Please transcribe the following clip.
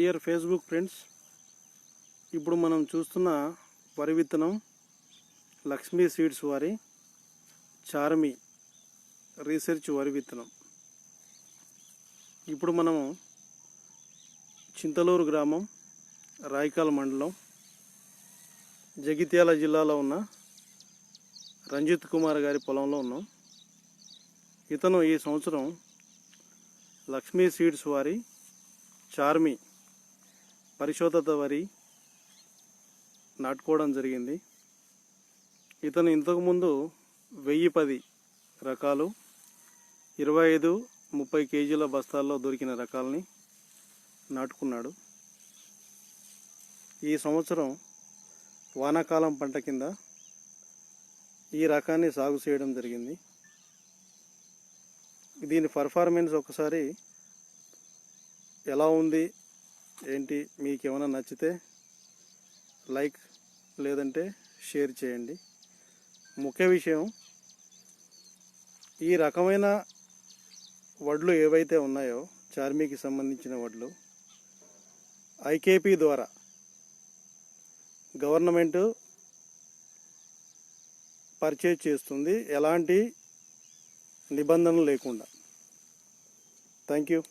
Dear Facebook friends ఇప్పుడు మనం చూస్తున్న వరి విత్తనం లక్ష్మీ సీడ్స్ వారి చార్మి రీసెర్చ్ వరి విత్తనం. ఇప్పుడు మనము చింతలూరు గ్రామం రాయకాల్ మండలం జగిత్యాల జిల్లాలో ఉన్న రంజిత్ కుమార్ గారి పొలంలో ఉన్నాం. ఇతను ఈ సంవత్సరం లక్ష్మీ సీడ్స్ వారి చార్మి పరిశోధత వరి నాటుకోవడం జరిగింది. ఇతను ఇంతకుముందు వెయ్యి పది రకాలు ఇరవై ఐదు ముప్పై కేజీల బస్తాల్లో దొరికిన రకాలని నాటుకున్నాడు. ఈ సంవత్సరం వానాకాలం పంట కింద ఈ రకాన్ని సాగు చేయడం జరిగింది. దీని పర్ఫార్మెన్స్ ఒకసారి ఎలా ఉంది ఏంటి మీకు ఏమైనా నచ్చితే లైక్ లేదంటే షేర్ చేయండి. ముఖ్య విషయం ఈ రకమైన వడ్లు ఏవైతే ఉన్నాయో చార్మీకి సంబంధించిన వడ్లు ఐకేపీ ద్వారా గవర్నమెంట్ పర్చేజ్ చేస్తుంది. ఎలాంటి నిబంధనలు లేకుండా. Thank you.